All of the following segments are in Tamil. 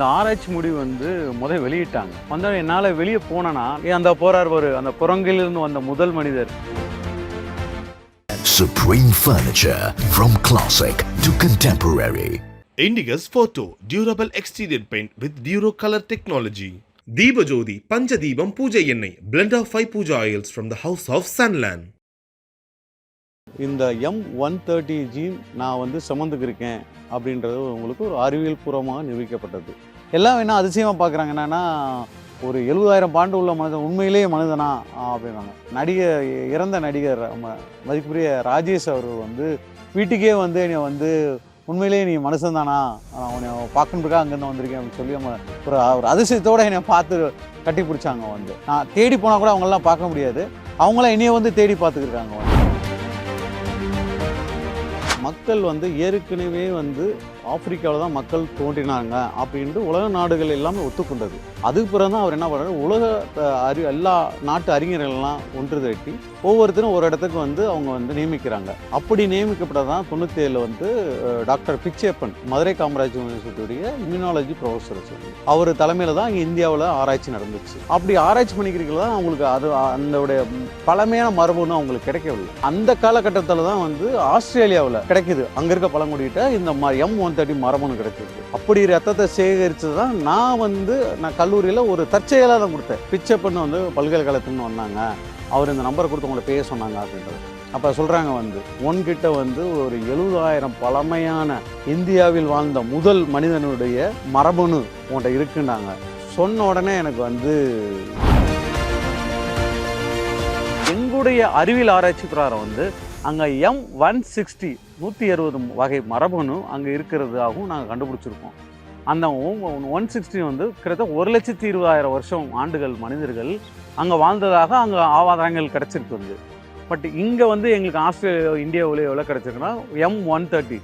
இந்த ஆராய்ச்சி முடிவு வந்து முதல் வெளியிட்டாங்க வந்தால் என்னால் வெளியே போனேன்னா ஏன் அந்த போறார் ஒரு அந்த குரங்கிலிருந்து வந்த முதல் மனிதர் Supreme Furniture from classic to contemporary. Indigus Photo Durable Exterior Paint with Duro Color Technology. Deepajodi Panchadibam Puja Ennai Blend of 5 Puja oils from the House of Sunland. இந்த எம் ஒன் தேர்ட்டி ஜீன் நான் வந்து சுமந்துக்கிருக்கேன் அப்படின்றது உங்களுக்கு ஒரு அறிவியல் பூர்வமாக நிரூபிக்கப்பட்டது எல்லாம் என்ன அதிசயமாக பார்க்குறாங்க? என்னென்னா ஒரு எழுபதாயிரம் பாண்டு உள்ள மனிதன் உண்மையிலேயே மனிதனா? அப்படின்னாங்க நடிகர் இறந்த நடிகர் ம- மதிப்புரிய ராஜேஷ் அவர்கள் வந்து வீட்டுக்கே வந்து என்னை வந்து உண்மையிலேயே நீ மனுஷன்தானா நான் உன்னை பார்க்கணுக்காக அங்கேருந்து வந்திருக்கேன் அப்படின்னு சொல்லி நம்ம ஒரு ஒரு அதிசயத்தோடு என்னை பார்த்து கட்டி பிடிச்சாங்க வந்து. நான் தேடி போனால் கூட அவங்களெலாம் பார்க்க முடியாது. அவங்களாம் என்னைய வந்து தேடி பார்த்துக்கிருக்காங்க வந்து. மக்கள் வந்து ஏற்கனவே வந்து ஆப்பிரிக்காவில் தான் மக்கள் தோன்றினாங்க அப்படின்ட்டு உலக நாடுகள் எல்லாமே ஒத்துக்கொண்டது. அதுக்கு பிறகு தான் அவர் என்ன பண்ணுறாரு உலக அறி எல்லா நாட்டு அறிஞர்கள்லாம் ஒன்று திரட்டி ஒவ்வொருத்தரும் ஒரு இடத்துக்கு வந்து அவங்க வந்து நியமிக்கிறாங்க. அப்படி நியமிக்கப்பட்டதான் தொண்ணூற்றி ஏழில் வந்து டாக்டர் பிச்சேப்பன் மதுரை காமராஜ் யூனிவர்சிட்டியுடைய இம்யூனாலஜி ப்ரொஃபஸர் சொல்லி அவர் தலைமையில் தான் இங்கே இந்தியாவில் ஆராய்ச்சி நடந்துச்சு. அப்படி ஆராய்ச்சி பண்ணிக்கிறீங்களா தான் அவங்களுக்கு அது அதோடைய பழமையான மரபுன்னு அவங்களுக்கு கிடைக்கவில்லை. அந்த காலகட்டத்தில் தான் வந்து ஆஸ்திரேலியாவில் கிடைக்குது. அங்கே இருக்க பழங்குடிகிட்ட இந்த மாதிரி எம் ஒன் தேர்ட்டி மரபணு கிடைச்சிருக்கு. அப்படி ரத்தத்தை சேகரித்து தான் நான் வந்து நான் கல்லூரியில் ஒரு தற்செயலாக தான் கொடுத்தேன். பிச்சை பண்ணு வந்து பல்கலைக்கழகத்துன்னு வந்தாங்க. அவர் இந்த நம்பரை கொடுத்து உங்களை பேச சொன்னாங்க அப்படின்றது. அப்போ சொல்கிறாங்க வந்து உன்கிட்ட வந்து ஒரு எழுபதாயிரம் பழமையான இந்தியாவில் வாழ்ந்த முதல் மனிதனுடைய மரபணு உன்கிட்ட இருக்குன்னாங்க. சொன்ன உடனே எனக்கு வந்து எங்களுடைய அறிவியல் ஆராய்ச்சி பிரகாரம் வந்து அங்கே எம் ஒன் சிக்ஸ்டி நூற்றி அறுபது வகை மரபணு அங்கே இருக்கிறதாகவும் நாங்கள் கண்டுபிடிச்சிருக்கோம். அந்த ஒன் சிக்ஸ்டி வந்து கிட்டத்தட்ட ஒரு லட்சத்தி இருபதாயிரம் வருஷம் ஆண்டுகள் மனிதர்கள் அங்கே வாழ்ந்ததாக அங்கே ஆவாதாரங்கள் கிடச்சிருக்கு வந்து. பட் இங்கே வந்து எங்களுக்கு ஆஸ்திரேலியா இந்தியாவில் எவ்வளோ கிடச்சிருக்குன்னா எம் ஒன் தேர்ட்டி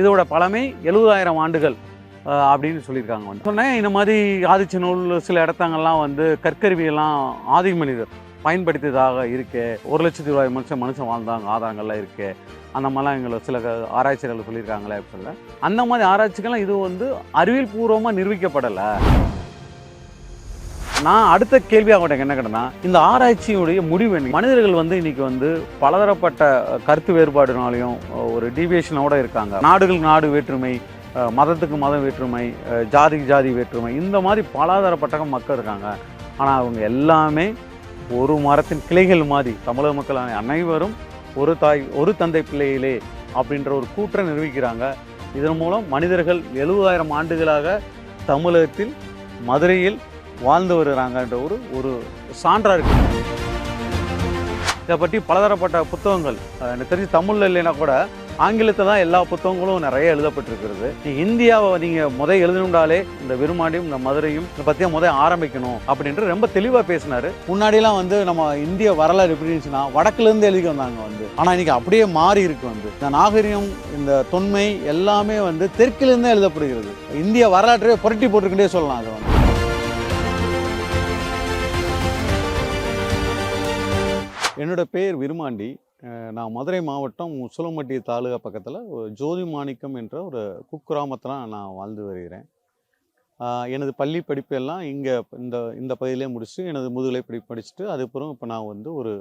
இதோட பழமை எழுபதாயிரம் ஆண்டுகள் அப்படின்னு சொல்லியிருக்காங்க வந்து. சொன்னேன் இந்த மாதிரி ஆதிச்ச நூல் சில இடத்தங்கள்லாம் வந்து கற்கருவியெல்லாம் ஆதி மனிதர். பயன்படுத்தியதாக இருக்கே. ஒரு லட்சத்தி ரூபாய் மனுஷன் மனுஷன் வாழ்ந்தாங்க ஆதாரங்கள்லாம் இருக்கே. அந்த மாதிரிலாம் எங்களை சில க- ஆராய்ச்சிகள் சொல்லியிருக்காங்களே அப்படின்னு அந்த மாதிரி ஆராய்ச்சிகள்லாம் இது வந்து அறிவியல் பூர்வமாக நிரூபிக்கப்படலை. நான் அடுத்த கேள்வியாக அவங்கள்ட்ட என்ன கேட்டேன்னா இந்த ஆராய்ச்சியுடைய முடிவு மனிதர்கள் வந்து இன்னைக்கு வந்து பலதரப்பட்ட கருத்து வேறுபாடுனாலையும் ஒரு டிவியேஷனோட இருக்காங்க. நாடுகளுக்கு நாடு வேற்றுமை மதத்துக்கு மதம் வேற்றுமை ஜாதிக்கு ஜாதி வேற்றுமை இந்த மாதிரி பலதரப்பட்ட மக்கள் இருக்காங்க. ஆனால் அவங்க எல்லாமே ஒரு மரத்தின் கிளைகள் மாதிரி தமிழக மக்களான அனைவரும் ஒரு தாய் ஒரு தந்தை பிள்ளையிலே அப்படின்ற ஒரு கூற்றை நிரூபிக்கிறாங்க. இதன் மூலம் மனிதர்கள் எழுபதாயிரம் ஆண்டுகளாக தமிழகத்தில் மதுரையில் வாழ்ந்து வருகிறாங்கன்ற ஒரு ஒரு சான்றாக இருக்கு. இதை பற்றி பலதரப்பட்ட புத்தகங்கள் எனக்கு தெரிஞ்சு தமிழில் இல்லைன்னா கூட ஆங்கிலத்தில் தான் எல்லா புத்தகங்களும் நிறைய எழுதப்பட்டிருக்கிறது. இந்தியாவை நீங்கள் முத எழுதணுண்டாலே இந்த விருமாண்டியும் இந்த மதுரையும் இதை பற்றி முத ஆரம்பிக்கணும் அப்படின்ட்டு ரொம்ப தெளிவாக பேசினார். முன்னாடிலாம் வந்து நம்ம இந்திய வரலாறு எப்படி இருந்துச்சுன்னா வடக்குலேருந்து எழுதி வந்தாங்க வந்து. ஆனால் இன்னைக்கு அப்படியே மாறி இருக்கு வந்து. இந்த நாகரிகம் இந்த தொன்மை எல்லாமே வந்து தெற்கிலிருந்து எழுதப்படுகிறது. இந்திய வரலாற்றையே புரட்டி போட்டுக்கிட்டே சொல்லலாம் அதை வந்து. என்னோட பேர் விருமாண்டி நான் மதுரை மாவட்டம் முசலம்பட்டி தாலுகா பக்கத்தில் ஜோதி மாணிக்கம் என்ற ஒரு குக்கிராமத்தில் நான் வாழ்ந்து வருகிறேன் எனது பள்ளி படிப்பு எல்லாம் இங்கே இந்த இந்த பகுதியிலே முடிச்சு எனது முதுகலை படிப்பு படிச்சுட்டு அதுக்கப்புறம் இப்போ நான் வந்து ஒரு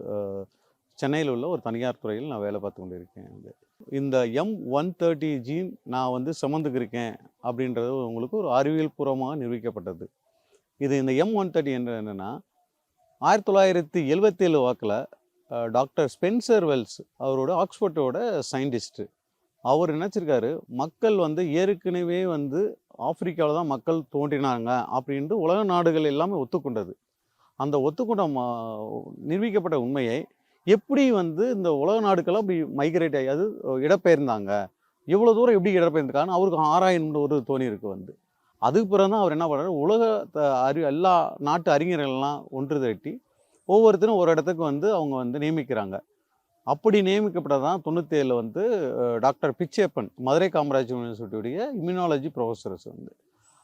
சென்னையில் உள்ள ஒரு தனியார் துறையில் நான் வேலை பார்த்து கொண்டு இருக்கேன் வந்து. இந்த எம் ஒன் தேர்ட்டி ஜீன் நான் வந்து சுமந்துக்கிருக்கேன் அப்படின்றது உங்களுக்கு ஒரு அறிவியல் பூர்வமாக நிரூபிக்கப்பட்டது இது இந்த எம் ஒன் தேர்ட்டி என்ற என்னென்னா ஆயிரத்தி தொள்ளாயிரத்தி எழுபத்தேழு வாக்கில் டாக்டர் ஸ்பென்சர் வெல்ஸ் அவரோட ஆக்ஸ்போர்ட்டோட சயின்டிஸ்ட்டு அவர் நினச்சிருக்காரு மக்கள் வந்து ஏற்கனவே வந்து ஆப்பிரிக்காவில் தான் மக்கள் தோன்றினாங்க அப்படின்ட்டு உலக நாடுகள் எல்லாமே ஒத்துக்கொண்டது. அந்த ஒத்துக்கொண்ட ம- நிரூபிக்கப்பட்ட உண்மையை எப்படி வந்து இந்த உலக நாடுக்கெல்லாம் அப்படி மைக்ரேட் ஆகி அது இடப்பெயர்ந்தாங்க இவ்வளோ தூரம் எப்படி இடம்பெயர்ந்துருக்கான்னு அவருக்கு ஆராயணும்னு ஒரு தோணி இருக்கு வந்து. அதுக்கு பிறகு தான் அவர் என்ன பண்ணுறாரு உலக அறி எல்லா நாட்டு அறிஞர்கள்லாம் ஒன்று திரட்டி ஒவ்வொருத்தரும் ஒரு இடத்துக்கு வந்து அவங்க வந்து நியமிக்கிறாங்க. அப்படி நியமிக்கப்பட்டதான் தொண்ணூற்றி ஏழில் வந்து டாக்டர் பிச்சேப்பன் மதுரை காமராஜ் யூனிவர்சிட்டியுடைய இம்யூனாலஜி ப்ரொஃபஸர்ஸ் வந்து.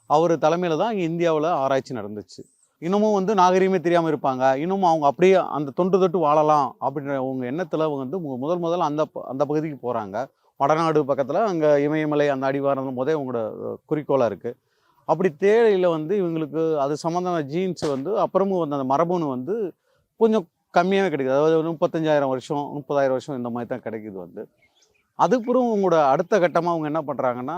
அவர் தலைமையில் தான் இங்கே இந்தியாவில் ஆராய்ச்சி நடந்துச்சு. இன்னமும் வந்து நாகரீகமே தெரியாமல் இருப்பாங்க. இன்னமும் அவங்க அப்படியே அந்த தொன்று தொட்டு வாழலாம் அப்படின்ற அவங்க எண்ணத்தில் அவங்க வந்து முதல் முதல்ல அந்த அந்த பகுதிக்கு போகிறாங்க வடநாடு பக்கத்தில் அங்கே இமயமலை அந்த அடிவாரம் போதே அவங்களோட குறிக்கோளாக இருக்குது அப்படி தேடையில் வந்து இவங்களுக்கு அது சம்மந்தமான ஜீன்ஸ் வந்து அப்புறமும் வந்து அந்த மரபணு வந்து கொஞ்சம் கம்மியாகவே கிடைக்குது. அதாவது ஒரு முப்பத்தஞ்சாயிரம் வருஷம் முப்பதாயிரம் வருஷம் இந்த மாதிரி தான் கிடைக்குது வந்து. அதுக்கப்புறம் உங்களோட அடுத்த கட்டமாக அவங்க என்ன பண்ணுறாங்கன்னா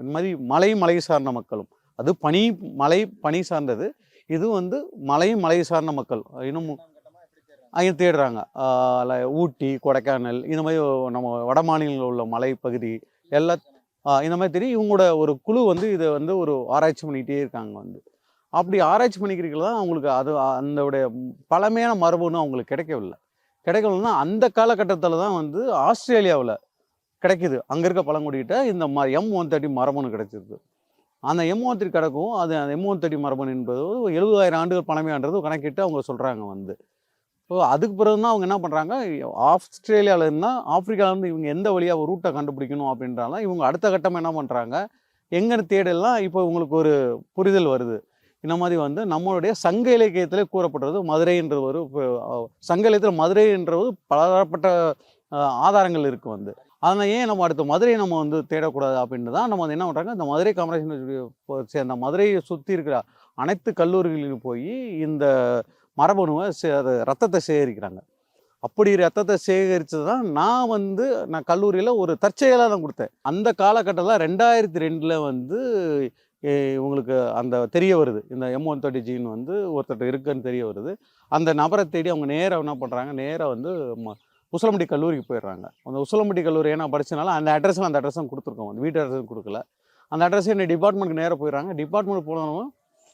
இந்த மாதிரி மலை மலை சார்ந்த மக்களும். அது பனி மலை பனி சார்ந்தது. இது வந்து மலை மலை சார்ந்த மக்கள். இன்னும் அங்கே தேடுறாங்க. ல- ஊட்டி கொடைக்கானல் இந்த மாதிரி நம்ம வட மாநிலங்களில் உள்ள மலை பகுதி எல்லா இந்த மாதிரி தெரியும். இவங்களோட ஒரு குழு வந்து இதை வந்து ஒரு ஆராய்ச்சி பண்ணிகிட்டே இருக்காங்க வந்து. அப்படி ஆராய்ச்சி பண்ணிக்கிறீங்களா தான் அவங்களுக்கு அது அந்தோடைய பழமையான மரபுன்னு அவங்களுக்கு கிடைக்கவில்லை. கிடைக்கலன்னா அந்த காலகட்டத்தில் தான் வந்து ஆஸ்திரேலியாவில் கிடைக்குது. அங்கே இருக்க பழங்குடிகிட்ட இந்த ம எம் ஒன் தேர்ட்டி மரபுன்னு கிடைச்சிருக்கு அந்த எம் ஒன் தேர்ட்டி கிடக்கும். அது அந்த எம் ஒன் தேர்ட்டி மரபணு என்பது ஒரு எழுபதாயிரம் ஆண்டுகள் பழமையான்றது கணக்கிட்டு அவங்க சொல்கிறாங்க வந்து. ஸோ அதுக்கு பிறகு தான் அவங்க என்ன பண்ணுறாங்க ஆஸ்திரேலியாவில் ஆப்பிரிக்காவிலேருந்து இவங்க எந்த வழியாக ரூட்டை கண்டுபிடிக்கணும் அப்படின்றாலும் இவங்க அடுத்த கட்டம் என்ன பண்ணுறாங்க எங்கன்னு தேடலாம். இப்போ உங்களுக்கு ஒரு புரிதல் வருது. இந்த மாதிரி வந்து நம்மளுடைய சங்க இலக்கியத்திலே கூறப்பட்டது மதுரைன்ற ஒரு சங்க அஹ் சங்க இலக்கியத்தில் மதுரைன்றது பலதரப்பட்ட ஆதாரங்கள் இருக்குது வந்து. அதனால் ஏன் நம்ம அடுத்த மதுரையை நம்ம வந்து தேடக்கூடாது அப்படின்னு தான் நம்ம வந்து என்ன பண்ணுறாங்க இந்த மதுரை காமராஜ் சேர்ந்த மதுரையை சுற்றி இருக்கிற அனைத்து கல்லூரிகளிலும் போய் இந்த மரபணுவை அது ரத்தத்தை சேகரிக்கிறாங்க. அப்படி ரத்தத்தை சேகரித்து தான் நான் வந்து நான் கல்லூரியில் ஒரு தற்செயலாக தான் கொடுத்தேன். அந்த காலகட்டத்தில் ரெண்டாயிரத்தி ரெண்டில் வந்து இவங்களுக்கு அந்த தெரிய வருது. இந்த எம் ஒன் தேர்ட்டி ஜீன் வந்து ஒருத்தர் இருக்குன்னு தெரிய வருது. அந்த நபரை தேடி அவங்க நேராக என்ன பண்ணுறாங்க நேராக வந்து ம- கல்லூரிக்கு போயிடுறாங்க. அந்த உசலம்பட்டி கல்லூரி ஏன்னா படிச்சனால அந்த அட்ரஸில் அந்த அட்ரஸும் கொடுத்துருக்கோம். அந்த வீட்டு அட்ரஸும் கொடுக்கல. அந்த அட்ரஸ் என்ன டிபார்ட்மெண்ட்டுக்கு நேராக போயிடுறாங்க. டிபார்ட்மெண்ட் போனவங்க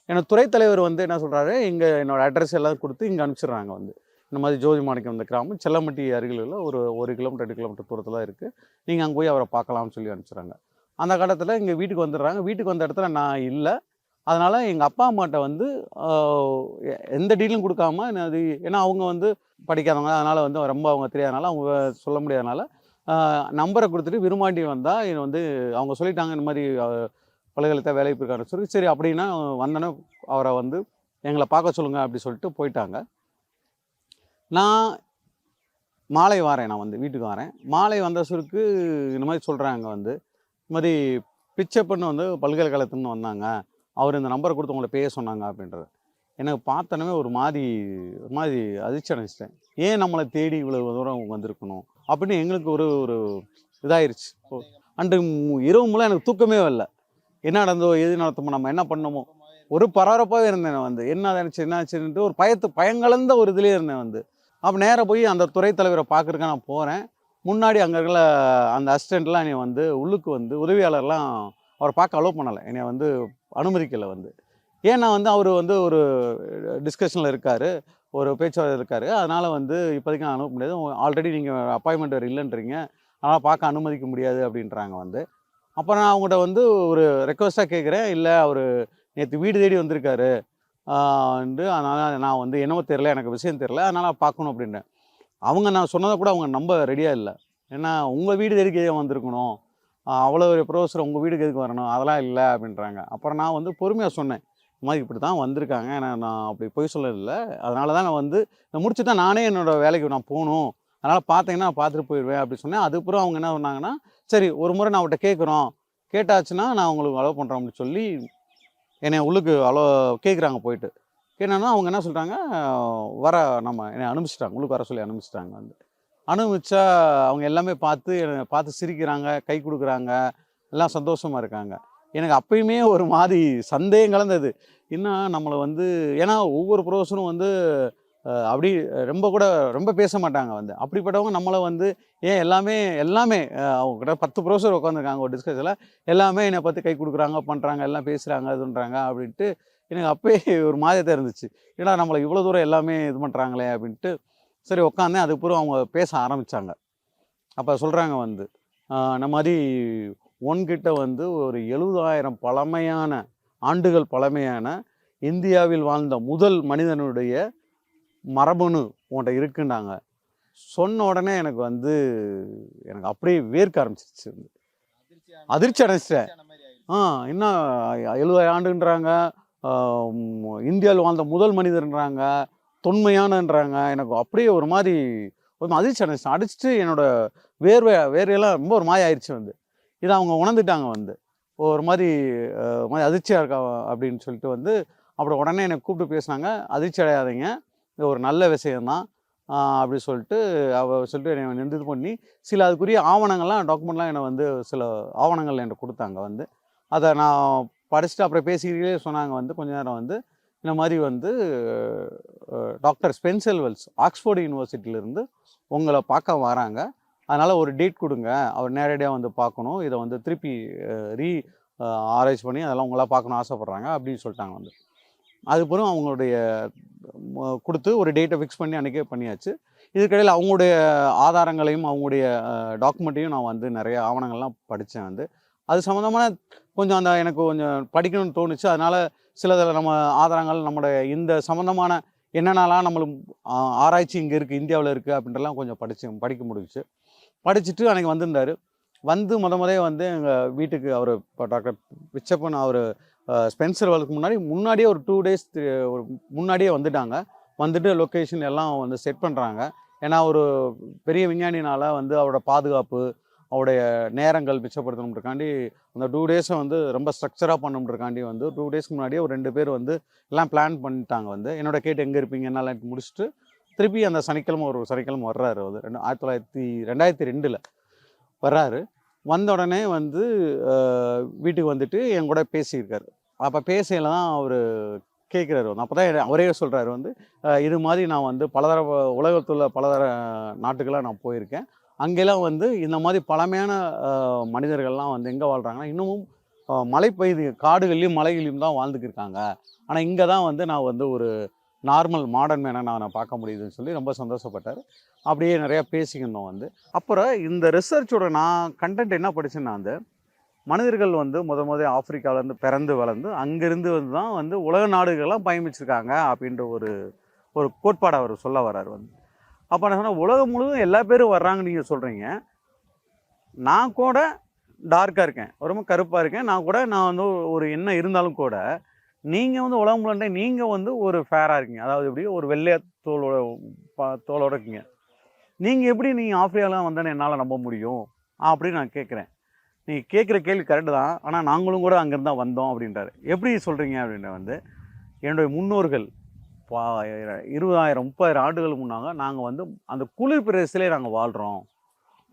எனக்கு துறை தலைவர் வந்து என்ன சொல்கிறாரு இங்கே என்னோடய அட்ரஸ் எல்லாம் கொடுத்து இங்கே அனுப்பிச்சிடுறாங்க வந்து. இந்த மாதிரி ஜோதி மாணிக்கம் இந்த கிராமம் செல்லம்பட்டி அருகில் ஒரு ஒரு கிலோமீட்டர் ரெண்டு கிலோமீட்டர் தூரத்தில் இருக்குது நீங்கள் அங்கே போய் அவரை பார்க்கலாம்னு சொல்லி அனுப்பிச்சிடுறாங்க. அந்த காலத்தில் இங்கே வீட்டுக்கு வந்துடுறாங்க. வீட்டுக்கு வந்த இடத்துல நான் இல்லை. அதனால் எங்கள் அப்பா அம்மாட்ட வந்து எ- எந்த டீலும் கொடுக்காம அது ஏன்னா அவங்க வந்து படிக்காதவங்க. அதனால் வந்து ரொம்ப அவங்க தெரியாதனால அவங்க சொல்ல முடியாதனால நம்பரை கொடுத்துட்டு விரும்பாண்டி வந்தால் என்னை வந்து அவங்க சொல்லிட்டாங்க இந்த மாதிரி பல்கலைக்கழகத்தை வேலைக்கு போயிருக்காரு சொல்லி சரி அப்படின்னா வந்தோன்னே அவரை வந்து எங்களை பார்க்க சொல்லுங்கள் அப்படி சொல்லிட்டு போயிட்டாங்க. நான் மாலை வரேன் நான் வந்து வீட்டுக்கு வரேன். மாலை வந்த சுருக்கு இந்த மாதிரி சொல்கிறாங்க வந்து மாதிரி மாதிரி பிச்சப்பன்னு வந்து பல்கலைக்கழகத்துன்னு வந்தாங்க. அவர் இந்த நம்பரை கொடுத்து உங்களை பேச சொன்னாங்க அப்படின்றது. எனக்கு பார்த்தனவே ஒரு மாதிரி ஒரு மாதிரி அதிர்ச்சி அடைச்சிட்டேன் ஏன் நம்மளை தேடி இவ்வளோ தூரம் வந்திருக்கணும்? அப்படின்னு எங்களுக்கு ஒரு ஒரு இதாயிருச்சு. அன்று இரவு மூலம் எனக்கு தூக்கமே வரல. என்ன நடந்தோ எது நடத்தமோ நம்ம என்ன பண்ணோமோ. ஒரு பரபரப்பாகவே இருந்தேன் வந்து. என்ன ஆச்சு என்ன ஆச்சுன்ட்டு ஒரு பயத்து பயங்கலந்த ஒரு இதுலேயே இருந்தேன் வந்து. அப்போ நேராக போய் அந்த துறை தலைவரை பார்க்குறக்க நான் போகிறேன் முன்னாடி அங்கே இருக்கிற அந்த அசிஸ்டண்ட்லாம் என்னை வந்து உள்ளுக்கு வந்து உதவியாளர்லாம் அவரை பார்க்க அலோவ் பண்ணலை. என்னை வந்து அனுமதிக்கலை வந்து. ஏன்னா வந்து அவர் வந்து ஒரு டிஸ்கஷனில் இருக்கார் ஒரு பேச்சுவார்த்தை இருக்கார். அதனால் வந்து இப்போதைக்கு நான் அனுப்ப முடியாது. ஆல்ரெடி நீங்கள் அப்பாயின்மெண்ட் வேறு இல்லைன்றீங்க. அதனால் பார்க்க அனுமதிக்க முடியாது அப்படின்றாங்க வந்து. அப்போ நான் அவங்கள்ட்ட வந்து ஒரு ரெக்வஸ்ட்டாக கேட்குறேன். இல்லை அவர் நேற்று வீடு தேடி வந்திருக்காரு. வந்து அதனால் நான் வந்து என்னவோ தெரில எனக்கு விஷயம் தெரில அதனால் பார்க்கணும் அப்படின்றேன் அவங்க நான் சொன்னதை கூட அவங்க நம்ப ரெடியாக இல்லை. ஏன்னா உங்கள் வீடு எதுக்கு ஏன் வந்திருக்கணும்? அவ்வளோ ஒரு ப்ரொஃபஸர் உங்கள் வீட்டுக்கு எதுக்கு வரணும்? அதெல்லாம் இல்லை அப்படின்றாங்க. அப்புறம் நான் வந்து பொறுமையாக சொன்னேன். இந்த மாதிரி இப்படி தான் வந்திருக்காங்க. நான் நான் அப்படி போய் சொல்லலை. அதனால தான் நான் வந்து இதை முடிச்சு தான் நானே என்னோடய வேலைக்கு நான் போகணும். அதனால் பார்த்தீங்கன்னா பார்த்துட்டு போயிடுவேன் அப்படி சொன்னேன். அதுக்கப்புறம் அவங்க என்ன சொன்னாங்கன்னா சரி ஒரு முறை நான் அவர்கிட்ட கேட்குறோம். கேட்டாச்சுன்னா நான் உங்களுக்கு அலோவ் பண்ணுறேன் அப்படின்னு சொல்லி என்னை உள்ளுக்கு அலோ கேட்குறாங்க போயிட்டு. என்னென்னா அவங்க என்ன சொல்கிறாங்க வர நம்ம என்னை அனுப்பிச்சிட்டாங்க உள்ளுக்கு வர சொல்லி அனுப்பிச்சிட்டாங்க வந்து. அனுபவிச்சா அவங்க எல்லாமே பார்த்து என்னை பார்த்து சிரிக்கிறாங்க கை கொடுக்குறாங்க எல்லாம் சந்தோஷமாக இருக்காங்க. எனக்கு அப்பயுமே ஒரு மாதிரி சந்தேகம் கலந்தது. இன்னும் நம்மளை வந்து ஏன்னா ஒவ்வொரு ப்ரொஃபஸரும் வந்து அப்படி ரொம்ப கூட ரொம்ப பேச மாட்டாங்க வந்து. அப்படிப்பட்டவங்க நம்மளை வந்து ஏன் எல்லாமே எல்லாமே அவங்க கிட்ட பத்து ப்ரொஃபஸர் உட்காந்துருக்காங்க ஒரு டிஸ்கஷனில் எல்லாமே என்னை பற்றி கை கொடுக்குறாங்க பண்ணுறாங்க எல்லாம் பேசுகிறாங்க இதுன்றாங்க அப்படின்ட்டு எனக்கு அப்பயே ஒரு மாதிரியாக இருந்துச்சு. ஏன்னா நம்மளை இவ்வளோ தூரம் எல்லாமே இது பண்ணுறாங்களே அப்படின்ட்டு சரி உட்காந்தேன் அதுக்கப்புறம் அவங்க பேச ஆரம்பித்தாங்க அப்போ சொல்கிறாங்க வந்து இந்த மாதிரி உன்கிட்ட வந்து ஒரு எழுபதாயிரம் பழமையான ஆண்டுகள் பழமையான இந்தியாவில் வாழ்ந்த முதல் மனிதனுடைய மரபணு உன்கிட்ட இருக்குன்னாங்க சொன்ன உடனே எனக்கு வந்து எனக்கு அப்படியே வேர்க்க ஆரம்பிச்சிருச்சு. அதிர்ச்சி அடைச்சிட்டேன் ஆ இன்னும் எழுபது ஆண்டுன்றாங்க. இந்தியாவில் வாழ்ந்த முதல் மனிதர்ன்றாங்க தொன்மையானன்றாங்க. எனக்கு அப்படியே ஒரு மாதிரி ஒரு அதிர்ச்சி அடைச்சு அடிச்சுட்டு என்னோட வேர்வை வேர்வையெல்லாம் ரொம்ப ஒரு மாதிரி ஆயிடுச்சு வந்து. இதை அவங்க உணர்ந்துட்டாங்க வந்து. ஒரு மாதிரி மாதிரி அதிர்ச்சியாக இருக்கா அப்படின்னு சொல்லிட்டு வந்து அப்புறம் உடனே என்னை கூப்பிட்டு பேசினாங்க. அதிர்ச்சி அடையாதீங்க. இது ஒரு நல்ல விஷயந்தான் அப்படி சொல்லிட்டு அவ சொல்லிட்டு என்னை நின்று இது பண்ணி சில அதுக்குரிய ஆவணங்கள்லாம் டாக்குமெண்ட்லாம் என்னை வந்து சில ஆவணங்கள் என்கிட்ட கொடுத்தாங்க வந்து. அதை நான் படிச்சுட்டு அப்புறம் பேசிக்கிட்டே சொன்னாங்க வந்து கொஞ்ச நேரம் வந்து இந்த மாதிரி வந்து டாக்டர் ஸ்பென்சல் ஆக்ஸ்ஃபோர்டு யூனிவர்சிட்டியிலேருந்து உங்களை பார்க்க வராங்க. அதனால் ஒரு டேட் கொடுங்க. அவர் நேரடியாக வந்து பார்க்கணும். இதை வந்து திருப்பி ரீ ஆராய்ச்சி பண்ணி அதெல்லாம் உங்களா பார்க்கணும் ஆசைப்பட்றாங்க அப்படின்னு சொல்லிட்டாங்க வந்து. அதுக்கப்புறம் அவங்களுடைய கொடுத்து ஒரு டேட்டை ஃபிக்ஸ் பண்ணி அன்றைக்கே பண்ணியாச்சு. இதுக்கிடையில் அவங்களுடைய ஆதாரங்களையும் அவங்களுடைய டாக்குமெண்ட்டையும் நான் வந்து நிறைய ஆவணங்கள்லாம் படித்தேன் வந்து. அது சம்மந்தமான கொஞ்சம் அந்த எனக்கு கொஞ்சம் படிக்கணும்னு தோணுச்சு. அதனால் சிலதில் நம்ம ஆதாரங்கள் நம்மளுடைய இந்த சம்மந்தமான என்னென்னலாம் நம்மளும் ஆராய்ச்சி இங்கே இருக்குது இந்தியாவில் இருக்குது அப்படின்றலாம் கொஞ்சம் படித்து படிக்க முடிஞ்சுச்சு. படிச்சுட்டு அன்றைக்கி வந்திருந்தார். வந்து முத முதலே வந்து எங்கள் வீட்டுக்கு அவர் இப்போ டாக்டர் பிச்சப்பன் அவர் ஸ்பென்சர் வேலுக்கு முன்னாடி முன்னாடியே ஒரு டூ டேஸ் ஒரு முன்னாடியே வந்துட்டாங்க. வந்துட்டு லொக்கேஷன் எல்லாம் வந்து செட் பண்ணுறாங்க ஏன்னா ஒரு பெரிய விஞ்ஞானினால் வந்து அவரோட பாதுகாப்பு அவருடைய நேரங்கள் மிச்சப்படுத்தணுன்றக்காண்டி அந்த டூ டேஸை வந்து ரொம்ப ஸ்ட்ரக்சராக பண்ணணுன்றக்காண்டி வந்து டூ டேஸ்க்கு முன்னாடியே ஒரு ரெண்டு பேர் வந்து எல்லாம் பிளான் பண்ணிட்டாங்க வந்து. என்னோட கேட்டு எங்கே இருப்பீங்க என்னெல்லாம் முடிச்சுட்டு திருப்பி அந்த சனிக்கிழமை ஒரு சனிக்கிழமை வர்றாரு அவர். ரெண்டு ஆயிரத்தி தொள்ளாயிரத்தி ரெண்டாயிரத்தி ரெண்டில் வர்றாரு. வந்த உடனே வந்து வீட்டுக்கு வந்துட்டு என் கூட பேசியிருக்காரு. அப்போ பேசையில் தான் அவர் கேட்குறாரு வந்து. அப்போ தான் அவரே சொல்கிறாரு வந்து இது மாதிரி நான் வந்து பலதர உலகத்துள்ள பலதர நாட்டுக்கெல்லாம் நான் போயிருக்கேன். அங்கெல்லாம் வந்து இந்த மாதிரி பழமையான மனிதர்கள்லாம் வந்து எங்கே வாழ்கிறாங்கன்னா இன்னமும் அஹ், மலைப்பகுதி காடுகள்லையும் மலைகளையும் தான் வாழ்ந்துக்கிருக்காங்க ஆனால் இங்கே தான் வந்து நான் வந்து ஒரு நார்மல் மாடர்ன் மேனை நான் நான் பார்க்க முடியுதுன்னு சொல்லி ரொம்ப சந்தோஷப்பட்டார். அப்படியே நிறையா பேசிக்கிருந்தோம் வந்து. அப்புறம் இந்த ரிசர்ச்சோட நான் கண்டென்ட் என்ன படிச்சேன்னா வந்து மனிதர்கள் வந்து முத முத ஆப்பிரிக்காவிலேருந்து பிறந்து வளர்ந்து அங்கேருந்து வந்து தான் வந்து உலக நாடுகள்லாம் பயணிச்சிருக்காங்க அப்படின்ற ஒரு ஒரு கோட்பாடு அவர் சொல்ல வர்றார் வந்து. அப்போ நான் சொன்னேன் உலகம் முழுவதும் எல்லா பேரும் வர்றாங்கன்னு நீங்கள் சொல்கிறீங்க நான் கூட டார்க்காக இருக்கேன். ரொம்ப கருப்பாக இருக்கேன். நான் கூட நான் வந்து ஒரு என்ன இருந்தாலும் கூட நீங்கள் வந்து உலகம் முழுண்டே நீங்கள் வந்து ஒரு ஃபேராக இருக்கீங்க. அதாவது எப்படி? ஒரு வெள்ளைய தோலோட ப- தோலோட இருக்கீங்க. நீங்கள் எப்படி நீங்கள் ஆஃப்ரியாலாம் வந்தேன்னு என்னால் நம்ப முடியும்? அப்படின்னு நான் கேட்குறேன். நீங்கள் கேட்குற கேள்வி கரெக்டு தான். ஆனால் நாங்களும் கூட அங்கேருந்து தான் வந்தோம் அப்படின்றாரு. எப்படி சொல்கிறீங்க அப்படின்ற வந்து என்னுடைய முன்னோர்கள் பா இருபதாயிரம் முப்பதாயிரம் ஆண்டுகள் முன்னாங்க நாங்கள் வந்து அந்த குளிர் பிரதேசத்திலே நாங்கள் வாழ்கிறோம்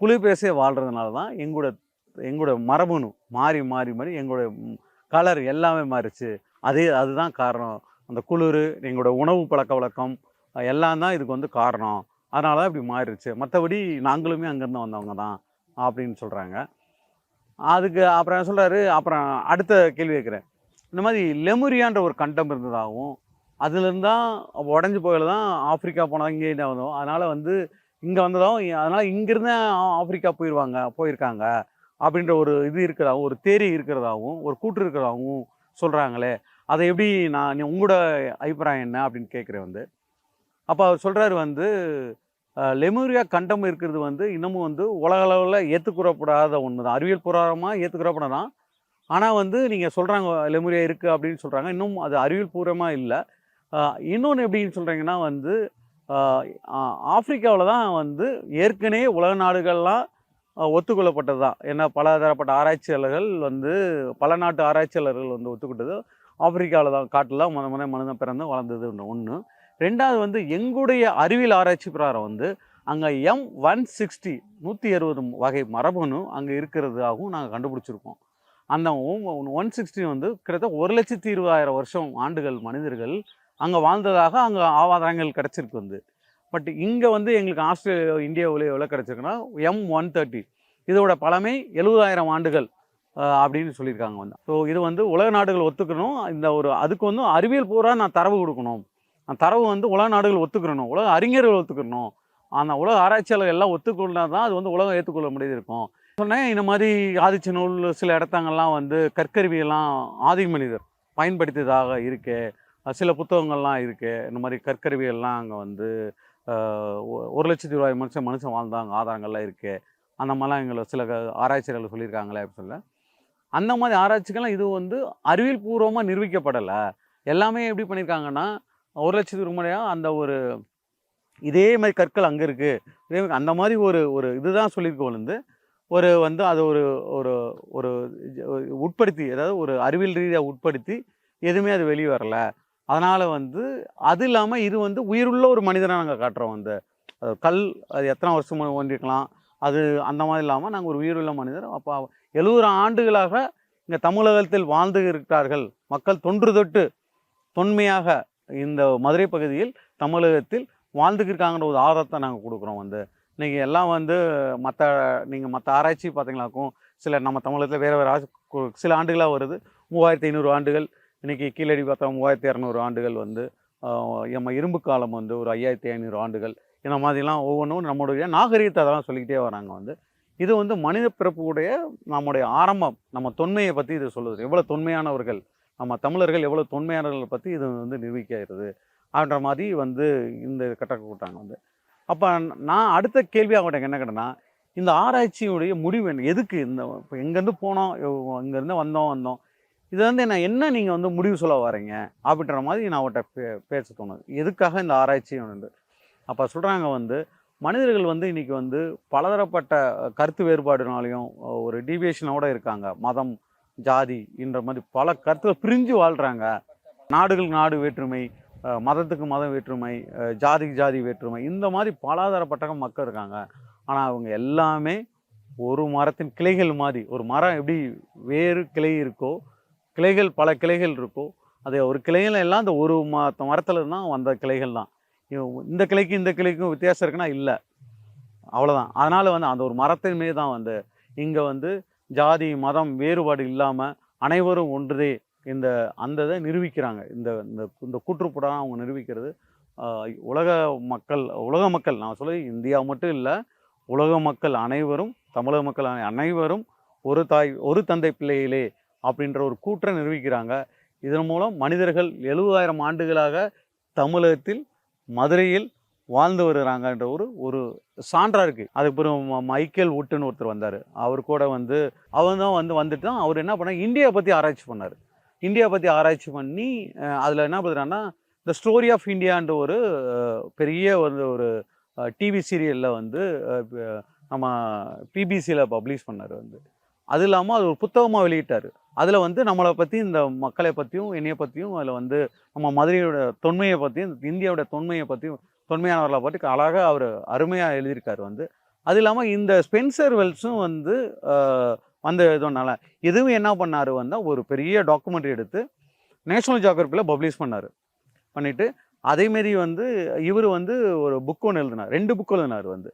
குளிர் பிரதேசே வாழ்கிறதுனால தான் எங்களோட எங்களோட மரபணு மாறி மாறி மாறி எங்களோட கலர் எல்லாமே மாறிச்சு. அதே அதுதான் காரணம். அந்த குளிர் எங்களோட உணவு பழக்க வழக்கம் எல்லாம் தான் இதுக்கு வந்து காரணம். அதனால தான் இப்படி மாறிடுச்சு. மற்றபடி நாங்களுமே அங்கேருந்து வந்தவங்க தான் அப்படின்னு சொல்கிறாங்க அதுக்கு அப்புறம் சொல்கிறாரு அப்புறம் அடுத்த கேள்வி கேட்குறேன். இந்த மாதிரி லெமுரியான்ற ஒரு கண்டம் இருந்ததாகவும் அதுலேருந்து தான் உடஞ்சி போயில தான் ஆப்பிரிக்கா போனதாக இங்கே தான் வந்தோம் அதனால் வந்து இங்கே வந்ததாகவும் அதனால் இங்கேருந்து ஆப்பிரிக்கா போயிடுவாங்க போயிருக்காங்க அப்படின்ற ஒரு இது இருக்கிறதாகவும் ஒரு தேரி இருக்கிறதாகவும் ஒரு கூற்று இருக்கிறதாகவும் சொல்கிறாங்களே அதை எப்படி நான் உங்களோட அபிப்பிராயம் என்ன அப்படின்னு கேட்குறேன் வந்து. அப்போ அவர் சொல்கிறாரு வந்து லெமூரியா கண்டம் இருக்கிறது வந்து இன்னமும் வந்து உலகளவில் ஏற்றுக்கூறப்படாத ஒன்று தான் அறிவியல் பூர்வமாக ஏற்றுக்கூறப்படலாம் ஆனால் வந்து நீங்கள் சொல்கிறாங்க லெமூரியா இருக்குது அப்படின்னு சொல்கிறாங்க இன்னும் அது அறிவியல் பூர்வமாக இல்லை. இன்னொன்று எப்படின்னு சொல்கிறீங்கன்னா வந்து ஆப்பிரிக்காவில் தான் வந்து ஏற்கனவே உலக நாடுகள்லாம் ஒத்துக்கொள்ளப்பட்டது தான் ஏன்னா பலதரப்பட்ட ஆராய்ச்சியாளர்கள் வந்து பல நாட்டு ஆராய்ச்சியாளர்கள் வந்து ஒத்துக்கிட்டது. ஆப்பிரிக்காவில் தான் காட்டில் தான் முத முத மனிதன் பிறந்து வளர்ந்ததுன்ற ஒன்று ரெண்டாவது வந்து எங்களுடைய அறிவியல் ஆராய்ச்சி பிரகாரம் வந்து அங்கே எம் ஒன் சிக்ஸ்டி நூற்றி அறுபது வகை மரபணு அங்கே இருக்கிறதாகவும் நாங்கள் கண்டுபிடிச்சிருக்கோம். அந்த ஒன் சிக்ஸ்டி வந்து கிட்டத்தட்ட ஒரு லட்சத்தி இருபதாயிரம் வருஷம் ஆண்டுகள் மனிதர்கள் அங்கே வாழ்ந்ததாக அங்கே ஆதாரங்கள் கிடச்சிருக்கு வந்து. பட் இங்கே வந்து எங்களுக்கு ஆஸ்திரேலியா இந்தியாவில் எவ்வளோ கிடச்சிருக்குன்னா எம் ஒன் தேர்ட்டி இதோட பழமை எழுபதாயிரம் ஆண்டுகள் அப்படின்னு சொல்லியிருக்காங்க வந்து. ஸோ இது வந்து உலக நாடுகள் ஒத்துக்கணும். இந்த ஒரு அதுக்கு வந்து அறிவியல் பூரா நான் தரவு கொடுக்கணும். அந்த தரவு வந்து உலக நாடுகள் ஒத்துக்கணும். உலக அறிஞர்கள் ஒத்துக்கணும். அந்த உலக ஆராய்ச்சியாளர்கள் எல்லாம் ஒத்துக்கொண்டா தான் அது வந்து உலகம் ஏற்றுக்கொள்ள முடியாது இருக்கும். சொன்னேன் இந்த மாதிரி ஆதிச்ச நூல் சில இடத்தங்கள்லாம் வந்து கற்கருவியெல்லாம் ஆதி மனிதர் பயன்படுத்தியதாக இருக்குது சில புத்தகங்கள்லாம் இருக்குது இந்த மாதிரி கற்கருவியெல்லாம் அங்கே வந்து ஒரு லட்சத்தி ரூபாய் மனுஷன் மனுஷன் வாழ்ந்தாங்க ஆதாரங்கள்லாம் இருக்குது அந்த மாதிரிலாம் எங்களை சில ஆராய்ச்சிகள் ஆராய்ச்சியாளர்கள் சொல்லியிருக்காங்களே அப்படின்னு சொல்ல. அந்த மாதிரி ஆராய்ச்சிகள்லாம் இது வந்து அறிவியல் பூர்வமாக நிரூபிக்கப்படலை. எல்லாமே எப்படி பண்ணியிருக்காங்கன்னா ஒரு லட்சத்து முறையாக அந்த ஒரு இதே மாதிரி கற்கள் அங்கே இருக்குது இதே மாதிரி அந்த மாதிரி ஒரு ஒரு இதுதான் சொல்லியிருக்கோம் வந்து ஒரு வந்து அது ஒரு ஒரு ஒரு உட்படுத்தி அதாவது ஒரு அறிவியல் ரீதியாக உட்படுத்தி எதுவுமே அது வெளியே வரல. அதனால் வந்து அது இல்லாமல் இது வந்து உயிருள்ள ஒரு மனிதனை நாங்கள் காட்டுறோம். வந்து கல் அது எத்தனை வருஷம் ஒன்றிருக்கலாம் அது அந்த மாதிரி இல்லாமல் நாங்கள் ஒரு உயிருள்ள மனிதர். அப்போ எழுபது ஆண்டுகளாக இங்கே தமிழகத்தில் வாழ்ந்து இருக்கிறார்கள். மக்கள் தொன்று தொட்டு தொன்மையாக இந்த மதுரை பகுதியில் தமிழகத்தில் வாழ்ந்துக்கிருக்காங்கன்ற ஒரு ஆதாரத்தை நாங்கள் கொடுக்குறோம். வந்து நீங்கள் எல்லாம் வந்து மற்ற நீங்கள் மற்ற ஆராய்ச்சி பார்த்தீங்களாக்கும் சில நம்ம தமிழகத்தில் வேறு வேறு கு- சில ஆண்டுகளாக வருது. மூவாயிரத்தி ஐநூறு ஆண்டுகள் இன்றைக்கி கீழடி பார்த்தா மூவாயிரத்தி இரநூறு ஆண்டுகள் வந்து நம்ம இரும்பு காலம் வந்து ஒரு ஐயாயிரத்தி ஐநூறு ஆண்டுகள். இந்த மாதிரிலாம் ஒவ்வொன்றும் நம்மளுடைய நாகரீகத்தை அதெல்லாம் சொல்லிக்கிட்டே வராங்க வந்து. இது வந்து மனித பிறப்புடைய நம்முடைய ஆரம்பம். நம்ம தொன்மையை பற்றி இது சொல்லுது. எவ்வளோ தொன்மையானவர்கள் நம்ம தமிழர்கள் எவ்வளோ தொன்மையானவர்கள் பற்றி இது வந்து நிரூபிக்கிறது அப்படின்ற மாதிரி வந்து இந்த கட்ட கூட்டாங்க வந்து. அப்போ நான் அடுத்த கேள்வி அவங்கள்ட்ட என்ன கேட்டேன்னா இந்த ஆராய்ச்சியுடைய முடிவு என்ன? எதுக்கு இந்த இப்போ எங்கேருந்து போனோம் இங்கேருந்து வந்தோம் வந்தோம். இது வந்து நான் என்ன நீங்கள் வந்து முடிவு சொல்ல வரீங்க அப்படின்ற மாதிரி நான் அவர்கிட்ட பே பேச தோணுது. எதுக்காக இந்த ஆராய்ச்சியும் வந்து? அப்போ சொல்கிறாங்க வந்து மனிதர்கள் வந்து இன்றைக்கி வந்து பலதரப்பட்ட கருத்து வேறுபாடுனாலையும் ஒரு டீவியேஷனோட இருக்காங்க. மதம் ஜாதி என்ற மாதிரி பல கருத்துக்கள் பிரிஞ்சு வாழ்கிறாங்க நாடுகள் நாடு வேற்றுமை மதத்துக்கு மதம் வேற்றுமை ஜாதிக்கு ஜாதி வேற்றுமை இந்த மாதிரி பலதரப்பட்ட மக்கள் இருக்காங்க. ஆனால் அவங்க எல்லாமே ஒரு மரத்தின் கிளைகள் மாதிரி ஒரு மரம் எப்படி வேறு கிளை இருக்கோ கிளைகள் பல கிளைகள் இருக்கோ அது ஒரு கிளைகள் எல்லாம் அந்த ஒரு ம மரத்தில் தான் வந்த கிளைகள் தான். இந்த கிளைக்கும் இந்த கிளைக்கும் வித்தியாசம் இருக்குன்னா இல்லை. அவ்வளோதான் அதனால் வந்து அந்த ஒரு மரத்தின் மீது தான் வந்து இங்கே வந்து ஜாதி மதம் வேறுபாடு இல்லாமல் அனைவரும் ஒன்றுதே இந்த அந்த இதை நிரூபிக்கிறாங்க. இந்த இந்த இந்த கூற்றுப்படம் அவங்க நிரூபிக்கிறது உலக மக்கள் உலக மக்கள் நான் சொல்லி இந்தியா மட்டும் இல்லை உலக மக்கள் அனைவரும் தமிழக மக்கள் அனைவரும் ஒரு தாய் ஒரு தந்தை பிள்ளையிலே அப்படின்ற ஒரு கூற்றை நிரூபிக்கிறாங்க. இதன் மூலம் மனிதர்கள் எழுபதாயிரம் ஆண்டுகளாக தமிழகத்தில் மதுரையில் வாழ்ந்து வருகிறாங்கன்ற ஒரு ஒரு சான்றாக இருக்குது அதுக்கப்புறம் ம- மைக்கேல் உட்டுன்னு ஒருத்தர் வந்தார். அவர் கூட வந்து அவர் தான் வந்து வந்துட்டு தான் அவர் என்ன பண்ணார்? இந்தியாவை பற்றி ஆராய்ச்சி பண்ணார். இந்தியா பற்றி ஆராய்ச்சி பண்ணி அதில் என்ன பண்ணுறாங்கன்னா இந்த ஸ்டோரி ஆஃப் இந்தியான்ற ஒரு பெரிய வந்து ஒரு டிவி சீரியலில் வந்து நம்ம பிபிசியில் பப்ளிஷ் பண்ணார் வந்து. அது இல்லாமல் அது ஒரு புத்தகமாக வெளியிட்டார். அதில் வந்து நம்மளை பற்றி இந்த மக்களை பற்றியும் என்னையை பற்றியும் அதில் வந்து நம்ம மதுரையோட தொன்மையை பற்றியும் இந்தியாவோட தொன்மையை பற்றியும் தொன்மையானவர்களை பற்றி அழகாக அவர் அருமையாக எழுதியிருக்காரு வந்து. அது இல்லாமல் இந்த ஸ்பென்சர் வெல்ஸும் வந்து வந்த இதனால இதுவும் என்ன பண்ணார் வந்தால் ஒரு பெரிய டாக்குமெண்ட்ரி எடுத்து நேஷனல் ஜியாகிரபியில் பப்ளிஷ் பண்ணார். பண்ணிவிட்டு அதேமாரி வந்து இவர் வந்து ஒரு புக் ஒன்று எழுதினார். ரெண்டு புக் எழுதினார் வந்து.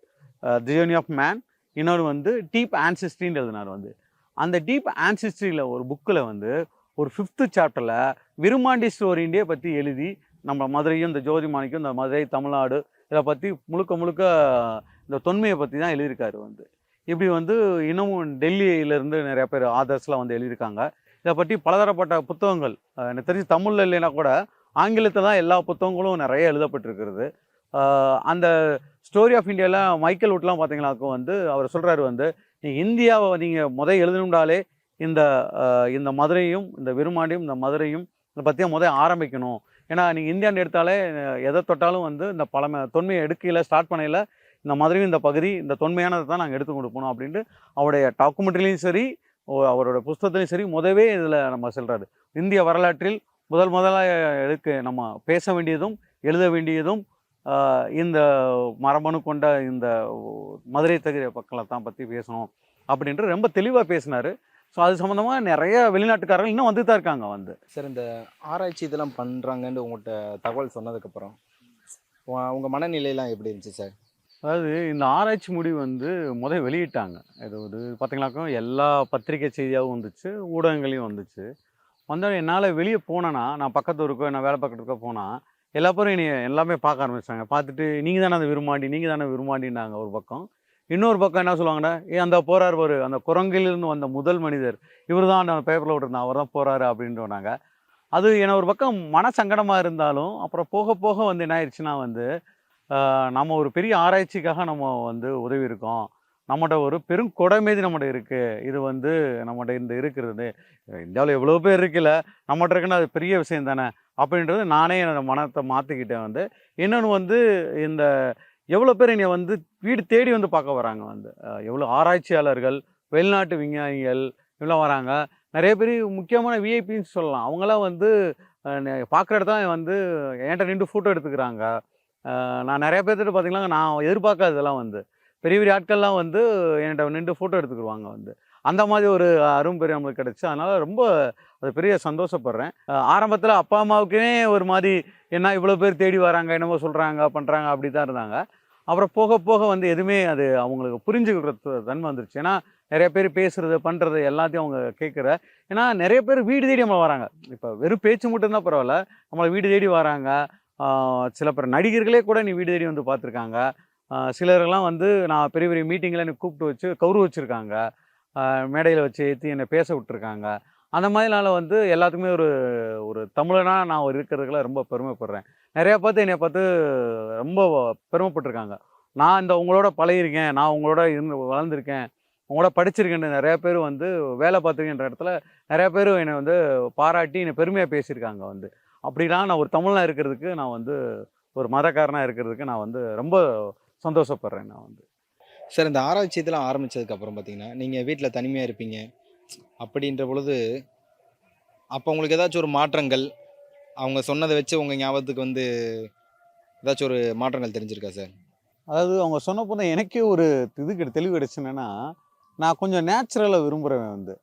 தி ஜேர்னி ஆஃப் மேன் இன்னொரு வந்து டீப் ஆன்சிஸ்ட்ரின்னு எழுதினார் வந்து. அந்த டீப் ஆன்சிஸ்ட்ரியில் ஒரு புக்கில் வந்து ஒரு ஃபிஃப்த்து சாப்டரில் விருமாண்டி ஸ்டோரிண்டே பற்றி எழுதி நம்ம மதுரையும் இந்த ஜோதி மாணிக்கம் இந்த மதுரை தமிழ்நாடு இதை பற்றி முழுக்க முழுக்க இந்த தொன்மையை பற்றி தான் எழுதியிருக்காரு வந்து. இப்படி வந்து இன்னமும் டெல்லியிலேருந்து நிறைய பேர் ஆதர்ஸ்லாம் வந்து எழுதியிருக்காங்க. இதை பற்றி பலதரப்பட்ட புத்தகங்கள் எனக்கு தெரிஞ்சு தமிழில் இல்லைன்னா கூட ஆங்கிலத்தில் தான் எல்லா புத்தகங்களும் நிறைய எழுதப்பட்டிருக்கிறது. அந்த ஸ்டோரி ஆஃப் இந்தியாவில் மைக்கேல் உட்லாம் பார்த்தீங்கன்னாக்கும் வந்து அவர் சொல்கிறாரு வந்து இந்தியாவை நீங்கள் முத எழுதணும்னாலே இந்த இந்த மதுரையும் இந்த விருமாண்டியும் இந்த மதுரையும் இதை பற்றியும் முத ஆரம்பிக்கணும். ஏன்னா நீங்கள் இந்தியான்னு எடுத்தாலே எதை தொட்டாலும் வந்து இந்த பழமை தொன்மையை எடுக்கையில் ஸ்டார்ட் பண்ணையில் இந்த மதுரையும் இந்த பகுதி இந்த தொன்மையானதை தான் நாங்கள் எடுத்து கொடுப்போம் அப்படின்ட்டு அவருடைய டாக்குமெண்ட்ரிலையும் சரி ஓ- அவரோட புஸ்தகத்துலையும் சரி முதவே இதில் நம்ம செல்கிறாரு இந்திய வரலாற்றில் முதல் முதலாக எடுக்க நம்ம பேச வேண்டியதும் எழுத வேண்டியதும் இந்த மரபணு கொண்ட இந்த மதுரை மக்களை தான் பற்றி பேசணும் அப்படின்ட்டு ரொம்ப தெளிவாக பேசினார். ஸோ அது சம்மந்தமாக நிறைய வெளிநாட்டுக்காரர்கள் இன்னும் வந்துட்டு தான் இருக்காங்க வந்து. சார் இந்த ஆராய்ச்சி இதெல்லாம் பண்ணுறாங்கன்னு உங்கள்கிட்ட தகவல் சொன்னதுக்கப்புறம் உங்கள் மனநிலையெல்லாம் எப்படி இருந்துச்சு சார்? அதாவது இந்த ஆராய்ச்சி முடிவு வந்து முதல் வெளியிட்டாங்க. இது ஒரு பார்த்தீங்கன்னாக்கா எல்லா பத்திரிகை செய்தியாகவும் வந்துச்சு ஊடகங்களையும் வந்துச்சு. வந்தாலும் என்னால் வெளியே போனேன்னா நான் பக்கத்து ஊருக்கோ நான் வேலை பக்கத்து இருக்கோ போனால் எல்லா பேரும் என்னை எல்லாமே பார்க்க ஆரம்பிச்சாங்க பார்த்துட்டு நீங்கள் தானே அந்த விரும்பாண்டி நீங்கள் தானே விரும்பாண்டின்னாங்க ஒரு பக்கம். இன்னொரு பக்கம் என்ன சொல்லுவாங்கன்னா ஏ அந்த போறார் பாரு அந்த குரங்கிலிருந்து வந்த முதல் மனிதர். இவர் தான் அந்த பேப்பரில் விட்டுருந்தா அவர் தான் போகிறாரு அப்படின்ட்டு அது என்ன ஒரு பக்கம் மன சங்கடமாக இருந்தாலும் அப்புறம் போக போக வந்து என்ன ஆயிடுச்சுன்னா வந்து நம்ம ஒரு பெரிய ஆராய்ச்சிக்காக நம்ம வந்து உதவி இருக்கோம். நம்மகிட்ட ஒரு பெரும் கொடைமேதி நம்மகிட்ட இருக்குது இது வந்து நம்மகிட்ட இந்த இருக்கிறது. இந்தியாவில் எவ்வளோ பேர் இருக்குல்ல நம்மகிட்ட இருக்குன்னா அது பெரிய விஷயம் தானே. அப்படின்றது நானே என்னோட மனத்தை மாற்றிக்கிட்டேன் வந்து. இன்னொன்று வந்து இந்த எவ்வளோ பேர் என்னை வந்து வீடு தேடி வந்து பார்க்க வராங்க வந்து. எவ்வளோ ஆராய்ச்சியாளர்கள் வெளிநாட்டு விஞ்ஞானிகள் இவ்வளோ வராங்க. நிறைய பேர் முக்கியமான விஐபின்னு சொல்லலாம். அவங்களாம் வந்து பார்க்குற இடத்துல வந்து என்கிட்ட நின்று ஃபோட்டோ எடுத்துக்கிறாங்க. நான் நிறைய பேர்த்துட்டு பார்த்திங்கன்னா நான் எதிர்பார்க்காததெல்லாம் வந்து பெரிய பெரிய ஆட்கள்லாம் வந்து என்கிட்ட நின்று ஃபோட்டோ எடுத்துக்கிடுவாங்க வந்து. அந்த மாதிரி ஒரு அரும்பெரிய நம்மளுக்கு கிடச்சி. அதனால் ரொம்ப அது பெரிய சந்தோஷப்படுறேன். ஆரம்பத்தில் அப்பா அம்மாவுக்குமே ஒரு மாதிரி என்ன இவ்வளோ பேர் தேடி வராங்க என்னமோ சொல்கிறாங்க பண்ணுறாங்க அப்படி தான் இருந்தாங்க. அப்புறம் போக போக வந்து எதுவுமே அது அவங்களுக்கு புரிஞ்சுக்கிற தன்மை வந்துருச்சு. ஏன்னா நிறைய பேர் பேசுறது பண்ணுறது எல்லாத்தையும் அவங்க கேட்குற. ஏன்னா நிறைய பேர் வீடு தேடி நம்மளை வராங்க. இப்போ வெறும் பேச்சு மட்டும்தான் பரவாயில்ல. நம்மளை வீடு தேடி வராங்க. சில பேர் நடிகர்களே கூட நீ வீடு தேடி வந்து பார்த்துருக்காங்க. சிலர்லாம் வந்து நான் பெரிய பெரிய மீட்டிங்கில் என்னை கூப்பிட்டு வச்சு கௌரவிச்சிருக்காங்க. மேடையில் வச்சு ஏற்றி என்னை பேச விட்டுருக்காங்க. அந்த மாதிரினால வந்து எல்லாத்துக்குமே ஒரு ஒரு தமிழனாக நான் இருக்கிறதுக்குல ரொம்ப பெருமைப்படுறேன். நிறையா பார்த்து என்னை பார்த்து ரொம்ப பெருமைப்பட்டிருக்காங்க. நான் இந்த உங்களோட பழகிருக்கேன் நான் உங்களோட இருந்து வளர்ந்துருக்கேன். உங்களோட படிச்சிருக்கேன்னு நிறையா பேர் வந்து வேலை பார்த்துருக்கேன்ற இடத்துல நிறையா பேர் என்னை வந்து பாராட்டி என்னை பெருமையாக பேசியிருக்காங்க வந்து. அப்படிலாம் நான் ஒரு தமிழனாக இருக்கிறதுக்கு நான் வந்து ஒரு மதக்காரனாக இருக்கிறதுக்கு நான் வந்து ரொம்ப சந்தோஷப்படுறேன் நான் வந்து. சார் இந்த ஆராய்ச்சி இதெல்லாம் ஆரம்பிச்சதுக்கு அப்புறம் பார்த்தீங்கன்னா நீங்கள் வீட்டில் தனிமையாக இருப்பீங்க. அப்படின்ற பொழுது அப்போ உங்களுக்கு ஏதாச்சும் ஒரு மாற்றங்கள் அவங்க சொன்னதை வச்சு உங்கள் ஞாபகத்துக்கு வந்து ஏதாச்சும் ஒரு மாற்றங்கள் தெரிஞ்சிருக்கா சார்? அதாவது அவங்க சொன்ன போது எனக்கே ஒரு இது தெளிவு கிடைச்சு நான் கொஞ்சம் நேச்சுரலாக விரும்புகிறேன் வந்து.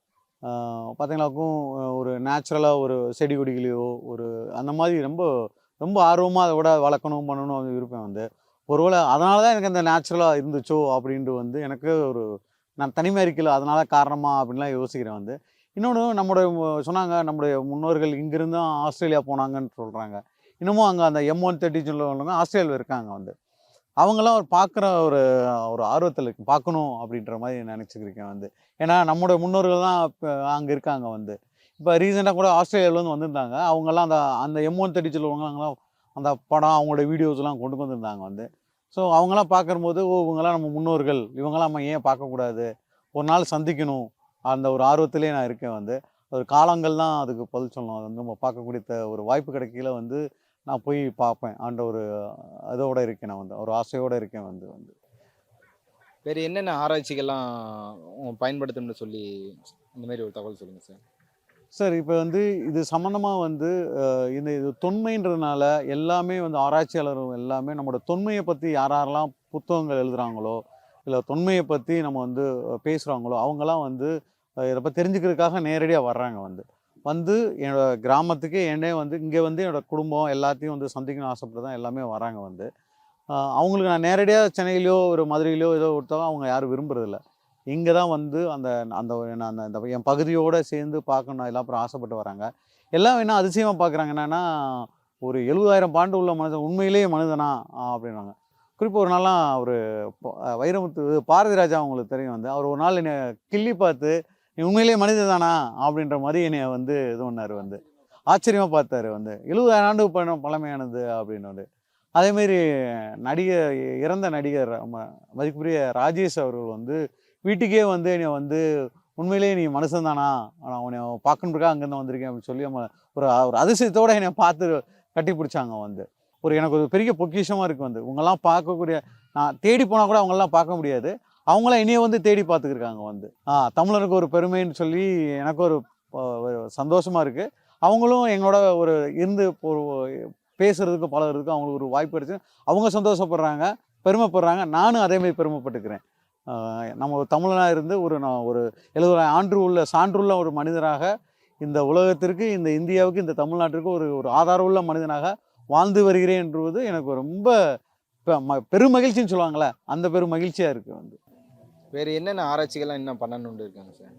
பார்த்தீங்களாக்கும் ஒரு நேச்சுரலாக ஒரு செடி கொடிகளையோ ஒரு அந்த மாதிரி ரொம்ப ரொம்ப ஆர்வமாக அதை விட வளர்க்கணும் பண்ணணும் அது விருப்பம் வந்து. ஒருவேளை அதனால தான் எனக்கு அந்த நேச்சுரலாக இருந்துச்சோ அப்படின்ட்டு வந்து எனக்கு ஒரு நான் தனிமை இருக்கல அதனால காரணமா அப்படின்லாம் யோசிக்கிறேன் வந்து. இன்னொன்று நம்முடைய சொன்னாங்க நம்முடைய முன்னோர்கள் இங்கிருந்து ஆஸ்திரேலியா போனாங்கன்னு சொல்கிறாங்க இன்னமும் அங்கே அந்த எம் ஒன் தேர்ட்டி சொல்லுவாங்க ஆஸ்திரேலியாவில் இருக்காங்க வந்து. அவங்கெல்லாம் ஒரு பார்க்குற ஒரு ஒரு ஆர்வத்தில் இருக்கு பார்க்கணும் அப்படின்ற மாதிரி நினச்சிக்கிருக்கேன் வந்து. ஏன்னா நம்முடைய முன்னோர்கள் தான் இப்போ அங்கே இருக்காங்க வந்து. இப்போ ரீசெண்டாக கூட ஆஸ்திரேலியாவிலேருந்து வந்திருந்தாங்க. அவங்கெல்லாம் அந்த அந்த எம் ஒன் தேர்ட்டி சொல்லுவாங்கலாம் அந்த படம் அவங்களோட வீடியோஸ்லாம் கொண்டு வந்திருந்தாங்க வந்து. ஸோ அவங்களாம் பார்க்கும்போது ஓ இவங்களாம் நம்ம முன்னோர்கள். இவங்களாம் நம்ம ஏன் பார்க்கக்கூடாது? ஒரு நாள் சந்திக்கணும். அந்த ஒரு ஆர்வத்திலே நான் இருக்கேன் வந்து. ஒரு காலங்கள் தான் அதுக்கு பதில் சொல்லணும். அது வந்து நம்ம பார்க்கக்கூடிய த- ஒரு வாய்ப்பு கிடைக்கல வந்து நான் போய் பார்ப்பேன் அந்த ஒரு இதோடு இருக்கேன் நான் வந்து. ஒரு ஆசையோடு இருக்கேன் வந்து வந்து. வேறு என்னென்ன ஆராய்ச்சிகள்லாம் பயன்படுத்தணும்னு சொல்லி இந்த மாதிரி ஒரு தகவல் சொல்லுங்கள் சார். சார் இப்போ வந்து இது சம்மந்தமாக வந்து இந்த இது தொன்மைன்றதுனால எல்லாமே வந்து ஆராய்ச்சியாளரும் எல்லாமே நம்மளோட தொன்மையை பற்றி யார் யாரெல்லாம் புத்தகங்கள் எழுதுகிறாங்களோ இல்லை தொன்மையை பற்றி நம்ம வந்து பேசுகிறாங்களோ அவங்கெல்லாம் வந்து இதை பற்றி தெரிஞ்சுக்கிறதுக்காக நேரடியாக வர்றாங்க வந்து. வந்து என்னோடய கிராமத்துக்கு என்னே வந்து இங்கே வந்து என்னோட குடும்பம் எல்லாத்தையும் வந்து சந்திக்கணும்னு ஆசைப்பட்டு தான் எல்லாமே வராங்க வந்து. அவங்களுக்கு நான் நேரடியாக சென்னையிலையோ ஒரு மதுரையிலையோ ஏதோ ஒருத்தவங்க அவங்க யாரும் விரும்புறதில்லை. இங்கே தான் வந்து அந்த அந்த என்ன அந்த என் பகுதியோடு சேர்ந்து பார்க்கணும் எல்லாம் அப்புறம் ஆசைப்பட்டு வராங்க. எல்லாம் என்ன அதிசயமாக பார்க்குறாங்க? என்னென்னா ஒரு எழுபதாயிரம் பாண்டு உள்ள மனிதன் உண்மையிலேயே மனிதனா? அப்படின்னாங்க அப்படின்றாங்க. குறிப்பாக ஒரு நாள்லாம் அவர் வைரமுத்து பாரதிராஜா அவங்களுக்கு தெரியும் வந்து அவர் ஒரு நாள் என்னை கிள்ளி பார்த்து நீ உண்மையிலேயே மனிதன் தானா அப்படின்ற மாதிரி என்னை வந்து இது பண்ணார் வந்து. ஆச்சரியமாக பார்த்தாரு வந்து. எழுபதாயிரம் ஆண்டு பழ பழமையானது அப்படின்னு வந்து அதேமாரி நடிகர் இறந்த நடிகர் ம- மதிப்புரிய ராஜேஷ் அவர்கள் வந்து வீட்டுக்கே வந்து என்னை வந்து உண்மையிலேயே நீ மனுஷன் தானா? நான் உன்னை பார்க்கணுக்கா அங்கேருந்து வந்திருக்கேன் அப்படின்னு சொல்லி நம்ம ஒரு ஒரு அதிசயத்தோடு என்னை பார்த்து கட்டி பிடிச்சாங்க வந்து. ஒரு எனக்கு ஒரு பெரிய பொக்கிஷமாக இருக்குது வந்து. இவங்கெல்லாம் பார்க்கக்கூடிய நான் தேடி போனால் கூட அவங்களாம் பார்க்க முடியாது. அவங்களாம் என்னைய வந்து தேடி பார்த்துக்கிருக்காங்க வந்து. ஆ தமிழருக்கு ஒரு பெருமைன்னு சொல்லி எனக்கு ஒரு ஒரு சந்தோஷமாக இருக்குது அவங்களும் எங்களோட ஒரு இருந்து ஒரு பேசுகிறதுக்கு பழகிறதுக்கு அவங்களுக்கு ஒரு வாய்ப்பு கிடைச்சு அவங்க சந்தோஷப்படுறாங்க பெருமைப்படுறாங்க. நானும் அதேமாதிரி பெருமைப்பட்டுக்கிறேன். நம்ம தமிழனாக இருந்து ஒரு நான் ஒரு எழுபதாயிரம் ஆண்டு உள்ள சான்றுள்ள ஒரு மனிதராக இந்த உலகத்திற்கு இந்த இந்தியாவுக்கு இந்த தமிழ்நாட்டிற்கு ஒரு ஒரு ஆதாரமுள்ள மனிதனாக வாழ்ந்து வருகிறேன் என்பது எனக்கு ரொம்ப பெரும் மகிழ்ச்சின்னு சொல்லுவாங்கள்ல அந்த பெரும் மகிழ்ச்சியாக இருக்குது வந்து. வேறு என்னென்ன ஆராய்ச்சிகள்லாம் இன்னும் பண்ணணும்னு இருக்காங்க சார்?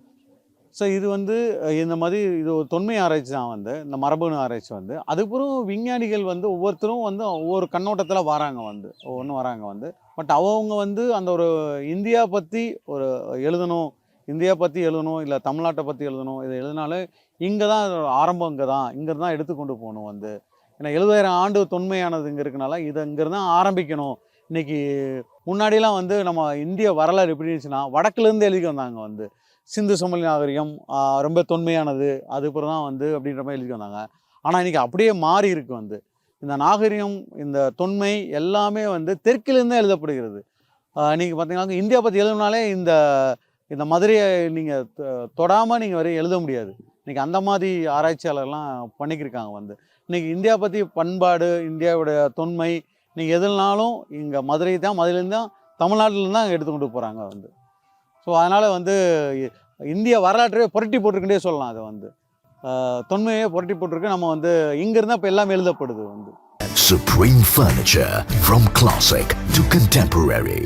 ஸோ இது வந்து இந்த மாதிரி இது ஒரு தொன்மை ஆராய்ச்சி தான் வந்து இந்த மரபணு ஆராய்ச்சி வந்து. அதுக்கப்புறம் விஞ்ஞானிகள் வந்து ஒவ்வொருத்தரும் வந்து ஒவ்வொரு கண்ணோட்டத்தில் வராங்க வந்து ஒவ்வொன்றும் வராங்க வந்து. பட் அவங்க வந்து அந்த ஒரு இந்தியா பற்றி ஒரு எழுதணும் இந்தியா பற்றி எழுதணும் இல்லை தமிழ்நாட்டை பற்றி எழுதணும் இதை எழுதினாலே இங்கே தான் ஆரம்பம் இங்கே தான் இங்கே தான் எடுத்துக்கொண்டு போகணும் வந்து. ஏன்னா எழுபதாயிரம் ஆண்டு தொன்மையானது இங்கே இருக்கனால இதை இங்கேருந்து தான் ஆரம்பிக்கணும். இன்றைக்கி முன்னாடிலாம் வந்து நம்ம இந்திய வரலாறு எப்படி இருந்துச்சுன்னா வடக்குலேருந்து எழுதி வந்தாங்க வந்து. சிந்து சமவெளி நாகரிகம் ரொம்ப தொன்மையானது அதுக்கப்புறம் தான் வந்து அப்படின்ற மாதிரி எழுதி வந்தாங்க. ஆனால் இன்றைக்கி அப்படியே மாறி இருக்குது வந்து. இந்த நாகரிகம் இந்த தொன்மை எல்லாமே வந்து தெற்கிலிருந்தே எழுதப்படுகிறது. நீங்கள் பார்த்தீங்கன்னா இந்தியா பற்றி எழுதுனாலே இந்த இந்த மதுரையை நீங்கள் தொடாமல் நீங்கள் வரையும் எழுத முடியாது. இன்றைக்கி அந்த மாதிரி ஆராய்ச்சியாளர்லாம் பண்ணிக்கிருக்காங்க வந்து. இன்றைக்கி இந்தியா பற்றி பண்பாடு இந்தியாவுடைய தொன்மை நீங்கள் எதுனாலும் இங்கே மதுரை தான் மதுரையிலேருந்து தான் தமிழ்நாட்டிலேருந்து தான் எடுத்து கொண்டு போகிறாங்க வந்து. ஸோ அதனால் வந்து இந்திய வரலாற்றையே புரட்டி போட்டிருக்குன்னே சொல்லலாம் அதை வந்து. தொன்மையே புரட்டி போட்டிருக்கு நம்ம வந்து இங்கேருந்து இப்போ எல்லாமே எழுதப்படுது வந்து Supreme Furniture from classic to contemporary.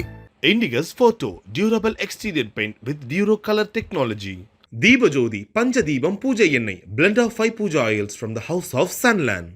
Indigus Photo Durable Exterior Paint with Duro Color Technology. Deebajodi Panchadibam Puja Ennai Blend of 5 Puja Oils from the House of Sunland.